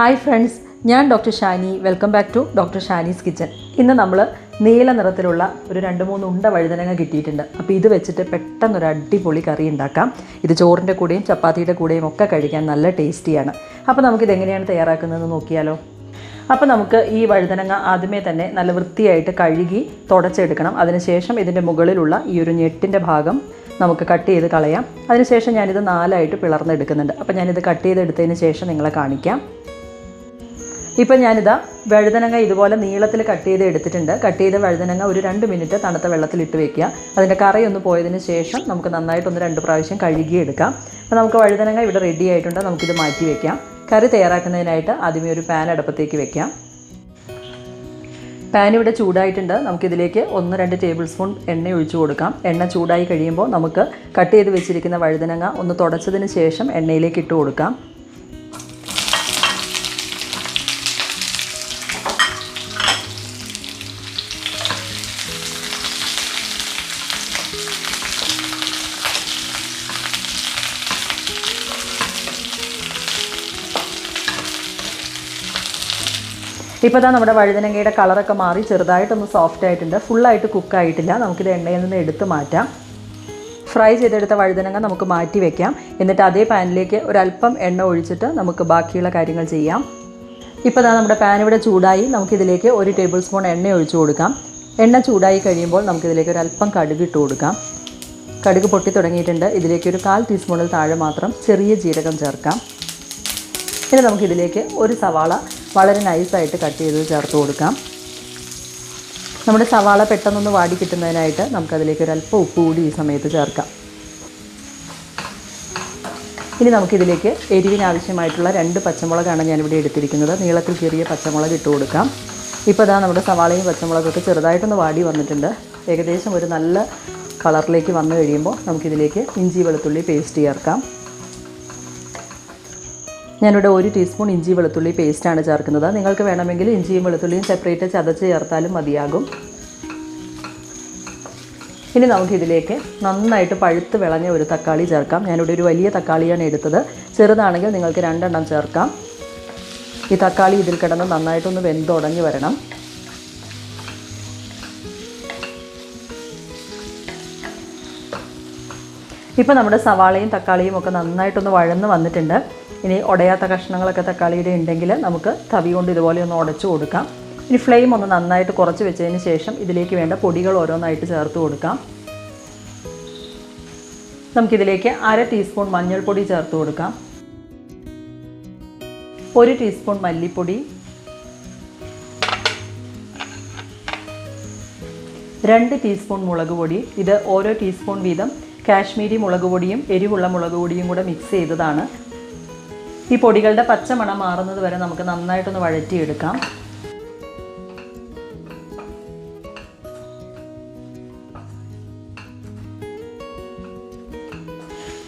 Hi friends ഞാൻ doctor Shani. Welcome back to doctor Shani's kitchen ഇന്ന് നമ്മൾ നീല നിറത്തിലുള്ള ഒരു രണ്ട് മൂന്ന് ഉണ്ട വഴുതനങ്ങ കിട്ടിയിട്ടുണ്ട്. അപ്പോൾ ഇത് വെച്ചിട്ട് പെട്ടെന്നൊരു അടിപൊളി കറി ഉണ്ടാക്കാം. ഇത് ചോറിന്റെ കൂടെയും ചപ്പാത്തിയുടെ കൂടെയും ഒക്കെ കഴിക്കാൻ നല്ല ടേസ്റ്റിയാണ് അപ്പോൾ നമുക്കിത് എങ്ങനെയാണ് തയ്യാറാക്കുന്നതെന്ന് നോക്കിയാലോ? അപ്പോൾ നമുക്ക് ഈ വഴുതനങ്ങ ആദ്യമേ തന്നെ നല്ല വൃത്തിയായിട്ട് കഴുകി തുടച്ചെടുക്കണം. അതിനുശേഷം ഇതിന്റെ മുകളിലുള്ള ഈ ഒരു ഞെട്ടിന്റെ ഭാഗം നമുക്ക് കട്ട് ചെയ്ത് കളയാം. അതിനുശേഷം ഞാനിത് നാലായിട്ട് പിളർന്നെടുക്കുന്നുണ്ട്. അപ്പോൾ ഞാനിത് കട്ട് ചെയ്തെടുത്തതിന് ശേഷം നിങ്ങളെ കാണിക്കാം. ഇപ്പം ഞാനിതാ വഴുതനങ്ങ ഇതുപോലെ നീളത്തിൽ കട്ട് ചെയ്ത് എടുത്തിട്ടുണ്ട്. കട്ട് ചെയ്ത വഴുതനങ്ങ ഒരു രണ്ട് മിനിറ്റ് തണുത്ത വെള്ളത്തിൽ ഇട്ട് വെക്കുക. അതിന്റെ കറയൊന്ന് പോയതിന് ശേഷം നമുക്ക് നന്നായിട്ടൊന്ന് രണ്ട് പ്രാവശ്യം കഴുകിയെടുക്കാം അപ്പോൾ നമുക്ക് വഴുതനങ്ങ ഇവിടെ റെഡി ആയിട്ടുണ്ട്. നമുക്കിത് മാറ്റി വെക്കാം. കറി തയ്യാറാക്കുന്നതിനായിട്ട് ആദ്യമേ ഒരു പാൻ അടുപ്പത്തേക്ക് വെക്കാം. പാൻ ഇവിടെ ചൂടായിട്ടുണ്ട്. നമുക്കിതിലേക്ക് ഒന്ന് രണ്ട് ടേബിൾ സ്പൂൺ എണ്ണ ഒഴിച്ചു കൊടുക്കാം. എണ്ണ ചൂടായി കഴിയുമ്പോൾ നമുക്ക് കട്ട് ചെയ്ത് വെച്ചിരിക്കുന്ന വഴുതനങ്ങ ഒന്ന് തുടച്ചതിന് ശേഷം എണ്ണയിലേക്ക് ഇട്ട് കൊടുക്കാം. ഇപ്പോൾ തന്നെ നമ്മുടെ വഴുതനങ്ങയുടെ കളറൊക്കെ മാറി ചെറുതായിട്ടൊന്ന് സോഫ്റ്റ് ആയിട്ടുണ്ട്. ഫുള്ളായിട്ട് കുക്കായിട്ടില്ല നമുക്കിത് എണ്ണയിൽ നിന്ന് എടുത്ത് മാറ്റാം. ഫ്രൈ ചെയ്തെടുത്ത വഴുതനങ്ങ നമുക്ക് മാറ്റി വെക്കാം. എന്നിട്ട് അതേ പാനിലേക്ക് ഒരല്പം എണ്ണ ഒഴിച്ചിട്ട് നമുക്ക് ബാക്കിയുള്ള കാര്യങ്ങൾ ചെയ്യാം. ഇപ്പോൾ തന്നെ നമ്മുടെ പാൻ ഇവിടെ ചൂടായി. നമുക്കിതിലേക്ക് ഒരു ടേബിൾ സ്പൂൺ എണ്ണ ഒഴിച്ചു കൊടുക്കാം. എണ്ണ ചൂടായി കഴിയുമ്പോൾ നമുക്കിതിലേക്ക് ഒരല്പം കടുക് ഇട്ട് കൊടുക്കാം. കടുക് പൊട്ടി തുടങ്ങിയിട്ടുണ്ട്. ഇതിലേക്ക് ഒരു കാൽ ടീസ്പൂണിൽ താഴെ മാത്രം ചെറിയ ജീരകം ചേർക്കാം. ഇനി നമുക്കിതിലേക്ക് ഒരു സവാള വളരെ നൈസായിട്ട് കട്ട് ചെയ്ത് ചേർത്ത് കൊടുക്കാം. നമ്മുടെ സവാള പെട്ടെന്നൊന്ന് വാടി കിട്ടുന്നതിനായിട്ട് നമുക്കതിലേക്ക് അല്പം ഉപ്പ് കൂടി ഈ സമയത്ത് ചേർക്കാം. ഇനി നമുക്കിതിലേക്ക് എരിവിന് ആവശ്യമായിട്ടുള്ള രണ്ട് പച്ചമുളകാണ് ഞാനിവിടെ എടുത്തിരിക്കുന്നത്. നീളത്തിൽ ചെറിയ പച്ചമുളക് ഇട്ട് കൊടുക്കാം. ഇപ്പോൾ ഇതാ നമ്മുടെ സവാളയും പച്ചമുളകൊക്കെ ചെറുതായിട്ടൊന്ന് വാടി വന്നിട്ടുണ്ട്. ഏകദേശം ഒരു നല്ല കളറിലേക്ക് വന്നു കഴിയുമ്പോൾ നമുക്കിതിലേക്ക് ഇഞ്ചി വെളുത്തുള്ളി പേസ്റ്റ് ചേർക്കാം. ഞാനിവിടെ ഒരു ടീസ്പൂൺ ഇഞ്ചി വെളുത്തുള്ളി പേസ്റ്റാണ് ചേർക്കുന്നത്. നിങ്ങൾക്ക് വേണമെങ്കിൽ ഇഞ്ചിയും വെളുത്തുള്ളിയും സെപ്പറേറ്റ് ചതച്ച് ചേർത്താലും മതിയാകും. ഇനി നമുക്കിതിലേക്ക് നന്നായിട്ട് പഴുത്ത് വിളഞ്ഞ ഒരു തക്കാളി ചേർക്കാം. ഞാനിവിടെ ഒരു വലിയ തക്കാളിയാണ് എടുത്തത്. ചെറുതാണെങ്കിൽ നിങ്ങൾക്ക് രണ്ടെണ്ണം ചേർക്കാം. ഈ തക്കാളി ഇതിൽ കിടന്ന് നന്നായിട്ടൊന്ന് വെന്തുടങ്ങി വരണം. ഇപ്പോൾ നമ്മുടെ സവാളയും തക്കാളിയും ഒക്കെ നന്നായിട്ടൊന്ന് വഴന്ന് വന്നിട്ടുണ്ട്. ഇനി ഉടയാത്ത കഷ്ണങ്ങളൊക്കെ തക്കാളിയുടെ ഉണ്ടെങ്കിൽ നമുക്ക് തവി കൊണ്ട് ഇതുപോലെ ഒന്ന് ഉടച്ചു കൊടുക്കാം. ഇനി ഫ്ലെയിം ഒന്ന് നന്നായിട്ട് കുറച്ച് വെച്ചതിന് ശേഷം ഇതിലേക്ക് വേണ്ട പൊടികൾ ഓരോന്നായിട്ട് ചേർത്ത് കൊടുക്കാം. നമുക്കിതിലേക്ക് അര ടീസ്പൂൺ മഞ്ഞൾപ്പൊടി ചേർത്ത് കൊടുക്കാം. ഒരു ടീസ്പൂൺ മല്ലിപ്പൊടി. രണ്ട് ടീസ്പൂൺ മുളക് പൊടി. ഇത് ഓരോ ടീസ്പൂൺ വീതം കാശ്മീരി മുളക് പൊടിയും എരിവുള്ള മുളക് പൊടിയും കൂടെ മിക്സ് ചെയ്തതാണ്. ഈ പൊടികളുടെ പച്ചമണം മാറുന്നത് വരെ നമുക്ക് നന്നായിട്ടൊന്ന് വഴറ്റിയെടുക്കാം.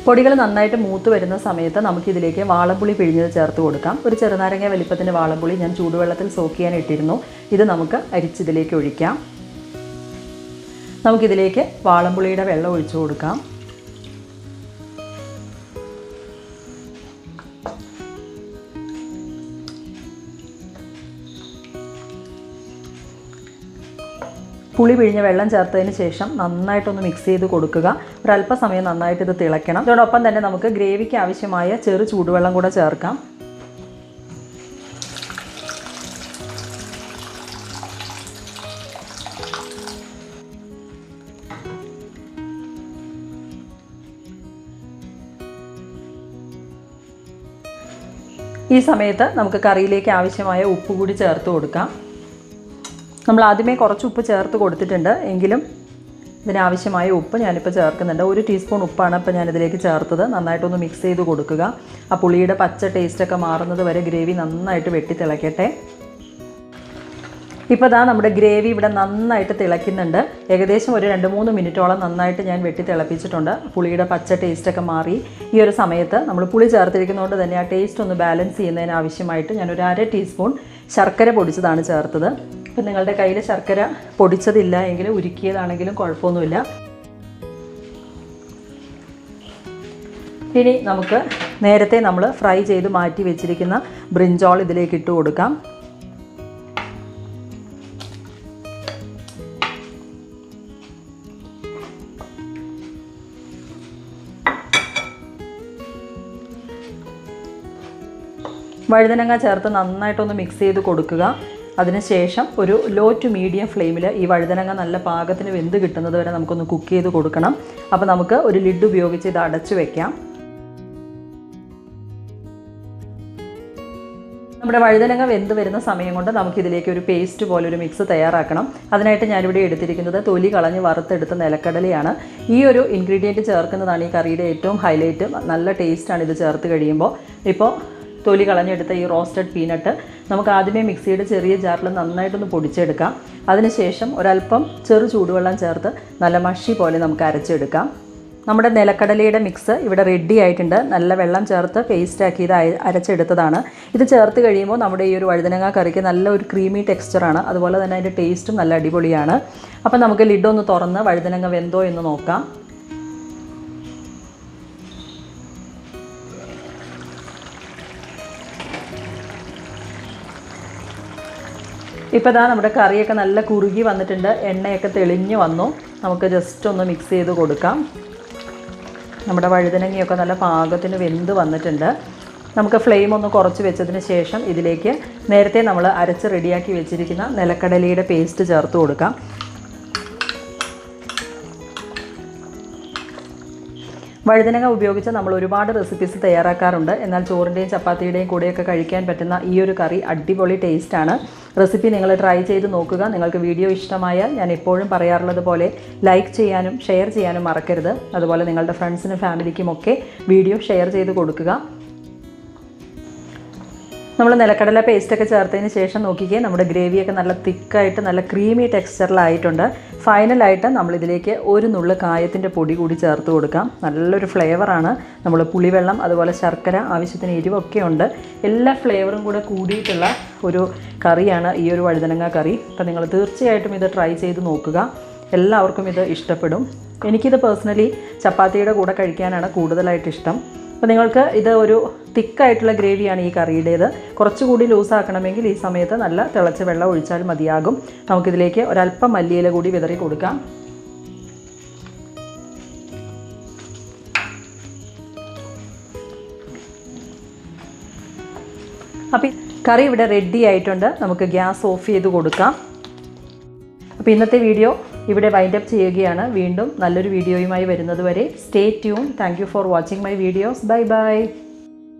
പൊടികൾ നന്നായിട്ട് മൂത്ത് വരുന്ന സമയത്ത് നമുക്കിതിലേക്ക് വാളപ്പുളി പിഴിഞ്ഞത് ചേർത്ത് കൊടുക്കാം. ഒരു ചെറുനാരങ്ങ വലിപ്പത്തിന്റെ വാളപ്പുളി ഞാൻ ചൂടുവെള്ളത്തിൽ സോക്ക് ചെയ്യാൻ ഇട്ടിരുന്നു. ഇത് നമുക്ക് അരിച്ചിതിലേക്ക് ഒഴിക്കാം. നമുക്കിതിലേക്ക് വാളംപുളിയുടെ വെള്ളം ഒഴിച്ചു കൊടുക്കാം. പുളി പിഴിഞ്ഞ വെള്ളം ചേർത്തതിന് ശേഷം നന്നായിട്ടൊന്ന് മിക്സ് ചെയ്ത് കൊടുക്കുക. ഒരല്പസമയം നന്നായിട്ട് ഇത് തിളയ്ക്കണം. അതോടൊപ്പം തന്നെ നമുക്ക് ഗ്രേവിക്ക് ആവശ്യമായ ചെറു ചൂടുവെള്ളം കൂടെ ചേർക്കാം. ഈ സമയത്ത് നമുക്ക് കറിയിലേക്ക് ആവശ്യമായ ഉപ്പ് കൂടി ചേർത്ത് കൊടുക്കാം. നമ്മൾ ആദ്യമേ കുറച്ച് ഉപ്പ് ചേർത്ത് കൊടുത്തിട്ടുണ്ട്. എങ്കിലും ഇതിനാവശ്യമായ ഉപ്പ് ഞാനിപ്പോൾ ചേർക്കുന്നുണ്ട്. ഒരു ടീസ്പൂൺ ഉപ്പാണ് ഇപ്പോൾ ഞാനിതിലേക്ക് ചേർത്തത്. നന്നായിട്ടൊന്ന് മിക്സ് ചെയ്ത് കൊടുക്കുക. ആ പുളിയുടെ പച്ച ടേസ്റ്റൊക്കെ മാറുന്നത് വരെ ഗ്രേവി നന്നായിട്ട് വെട്ടി തിളയ്ക്കട്ടെ ഇപ്പോൾ ഇതാ നമ്മുടെ ഗ്രേവി ഇവിടെ നന്നായിട്ട് തിളയ്ക്കുന്നുണ്ട്. ഏകദേശം ഒരു രണ്ട് മൂന്ന് മിനിറ്റോളം നന്നായിട്ട് ഞാൻ വെട്ടി തിളപ്പിച്ചിട്ടുണ്ട്. പുളിയുടെ പച്ച ടേസ്റ്റൊക്കെ മാറി. ഈ ഒരു സമയത്ത് നമ്മൾ പുളി ചേർത്തിരിക്കുന്നതുകൊണ്ട് തന്നെ ആ ടേസ്റ്റ് ഒന്ന് ബാലൻസ് ചെയ്യുന്നതിന് ആവശ്യമായിട്ട് ഞാൻ ഒരു അര ടീസ്പൂൺ ശർക്കര പൊടിച്ചതാണ് ചേർത്തത്. ഇപ്പം നിങ്ങളുടെ കയ്യിൽ ശർക്കര പൊടിച്ചതില്ല എങ്കിൽ ഉരുക്കിയതാണെങ്കിലും കുഴപ്പമൊന്നുമില്ല. ഇനി നമുക്ക് നേരത്തെ നമ്മൾ ഫ്രൈ ചെയ്ത് മാറ്റി വെച്ചിരിക്കുന്ന ബ്രിഞ്ചോൾ ഇതിലേക്ക് ഇട്ട് കൊടുക്കാം. വഴുതനങ്ങ ചേർത്ത് നന്നായിട്ടൊന്ന് മിക്സ് ചെയ്ത് കൊടുക്കുക. അതിനുശേഷം ഒരു ലോ ടു മീഡിയം ഫ്ലെയിമിൽ ഈ വഴുതനങ്ങ നല്ല പാകത്തിന് വെന്ത് കിട്ടുന്നത് വരെ നമുക്കൊന്ന് കുക്ക് ചെയ്ത് കൊടുക്കണം. അപ്പോൾ നമുക്ക് ഒരു ലിഡ് ഉപയോഗിച്ച് ഇത് അടച്ചു വെക്കാം. നമ്മുടെ വഴുതനങ്ങ വെന്ത് വരുന്ന സമയം കൊണ്ട് നമുക്കിതിലേക്ക് ഒരു പേസ്റ്റ് പോലെ ഒരു മിക്സ് തയ്യാറാക്കണം. അതിനായിട്ട് ഞാനിവിടെ എടുത്തിരിക്കുന്നത് തൊലി കളഞ്ഞ് വറുത്തെടുത്ത നിലക്കടലയാണ്. ഈ ഒരു ഇൻഗ്രീഡിയന്റ് ചേർക്കുന്നതാണ് ഈ കറിയുടെ ഏറ്റവും ഹൈലൈറ്റ് നല്ല ടേസ്റ്റാണ് ഇത് ചേർത്ത് കഴിയുമ്പോൾ. ഇപ്പോൾ തൊലി കളഞ്ഞെടുത്ത ഈ റോസ്റ്റഡ് പീനട്ട് നമുക്ക് ആദ്യമേ മിക്സിയുടെ ചെറിയ ജാറിൽ നന്നായിട്ടൊന്ന് പൊടിച്ചെടുക്കാം. അതിനുശേഷം ഒരല്പം ചെറു ചൂടുവെള്ളം ചേർത്ത് നല്ല മഷി പോലെ നമുക്ക് അരച്ചെടുക്കാം. നമ്മുടെ നിലക്കടലയുടെ മിക്സ് ഇവിടെ റെഡി ആയിട്ടുണ്ട്. നല്ല വെള്ളം ചേർത്ത് പേസ്റ്റ് ആക്കി ഇത് അരച്ചെടുത്തതാണ്. ഇത് ചേർത്ത് കഴിയുമ്പോൾ നമ്മുടെ ഈ ഒരു വഴുതനങ്ങ കറിക്ക് നല്ല ഒരു ക്രീമി ടെക്സ്ചറാണ് അതുപോലെ തന്നെ അതിന്റെ ടേസ്റ്റും നല്ല അടിപൊളിയാണ്. അപ്പം നമുക്ക് ലിഡ് ഒന്ന് തുറന്ന് വഴുതനങ്ങ വെന്തോ എന്ന് നോക്കാം. ഇപ്പോൾ ഇതാ നമ്മുടെ കറിയൊക്കെ നല്ല കുറുകി വന്നിട്ടുണ്ട്. എണ്ണയൊക്കെ തെളിഞ്ഞു വന്നു. നമുക്ക് ജസ്റ്റ് ഒന്ന് മിക്സ് ചെയ്ത് കൊടുക്കാം. നമ്മുടെ വഴുതനങ്ങയൊക്കെ നല്ല പാകത്തിന് വെന്ത് വന്നിട്ടുണ്ട്. നമുക്ക് ഫ്ലെയിം ഒന്ന് കുറച്ച് വെച്ചതിന് ശേഷം ഇതിലേക്ക് നേരത്തെ നമ്മൾ അരച്ച് റെഡിയാക്കി വെച്ചിരിക്കുന്ന നിലക്കടലയുടെ പേസ്റ്റ് ചേർത്ത് കൊടുക്കാം. വഴുതനങ്ങ ഉപയോഗിച്ച് നമ്മൾ ഒരുപാട് റെസിപ്പീസ് തയ്യാറാക്കാറുണ്ട്. എന്നാൽ ചോറിന്റെയും ചപ്പാത്തിയുടെയും കൂടെയൊക്കെ കഴിക്കാൻ പറ്റുന്ന ഈ ഒരു കറി അടിപൊളി ടേസ്റ്റാണ് റെസിപ്പി നിങ്ങൾ ട്രൈ ചെയ്ത് നോക്കുക. നിങ്ങൾക്ക് വീഡിയോ ഇഷ്ടമായാൽ ഞാൻ എപ്പോഴും പറയാറുള്ളത് പോലെ ലൈക്ക് ചെയ്യാനും ഷെയർ ചെയ്യാനും മറക്കരുത്. അതുപോലെ നിങ്ങളുടെ ഫ്രണ്ട്സിനും ഫാമിലിക്കും ഒക്കെ വീഡിയോ ഷെയർ ചെയ്ത് കൊടുക്കുക. നമ്മൾ നിലക്കടല പേസ്റ്റൊക്കെ ചേർത്തതിന് ശേഷം നോക്കിക്കേ നമ്മുടെ ഗ്രേവിയൊക്കെ നല്ല തിക്കായിട്ട് നല്ല ക്രീമി ടെക്സ്ചറിലായിട്ടുണ്ട് ഫൈനലായിട്ട് നമ്മളിതിലേക്ക് ഒരു നുള്ളു കായത്തിന്റെ പൊടി കൂടി ചേർത്ത് കൊടുക്കാം. നല്ലൊരു ഫ്ലേവറാണ് നമ്മൾ പുളിവെള്ളം അതുപോലെ ശർക്കര ആവശ്യത്തിന് എരിവൊക്കെ ഉണ്ട്. എല്ലാ ഫ്ലേവറും കൂടെ കൂടിയിട്ടുള്ള ഒരു കറിയാണ് ഈ ഒരു വഴുതനങ്ങ കറി. അപ്പോൾ നിങ്ങൾ തീർച്ചയായിട്ടും ഇത് ട്രൈ ചെയ്ത് നോക്കുക. എല്ലാവർക്കും ഇത് ഇഷ്ടപ്പെടും. എനിക്കിത് പേഴ്സണലി ചപ്പാത്തിയുടെ കൂടെ കഴിക്കാനാണ് കൂടുതലായിട്ട് ഇഷ്ടം. അപ്പോൾ നിങ്ങൾക്ക് ഇത് ഒരു തിക്കായിട്ടുള്ള ഗ്രേവിയാണ് ഈ കറിയുടേത്. കുറച്ചുകൂടി ലൂസാക്കണമെങ്കിൽ ഈ സമയത്ത് നല്ല തിളച്ച വെള്ളം ഒഴിച്ചാൽ മതിയാകും. നമുക്കിതിലേക്ക് ഒരല്പം മല്ലിയില കൂടി വിതറി കൊടുക്കാം. അപ്പം കറി ഇവിടെ റെഡി ആയിട്ടുണ്ട്. നമുക്ക് ഗ്യാസ് ഓഫ് ചെയ്ത് കൊടുക്കാം. അപ്പോൾ ഇന്നത്തെ വീഡിയോ ഇവിടെ വൈൻഡ് അപ്പ് ചെയ്യുകയാണ്. വീണ്ടും നല്ലൊരു വീഡിയോയുമായി വരുന്നത് വരെ. Stay tune thank you for watching my videos bye bye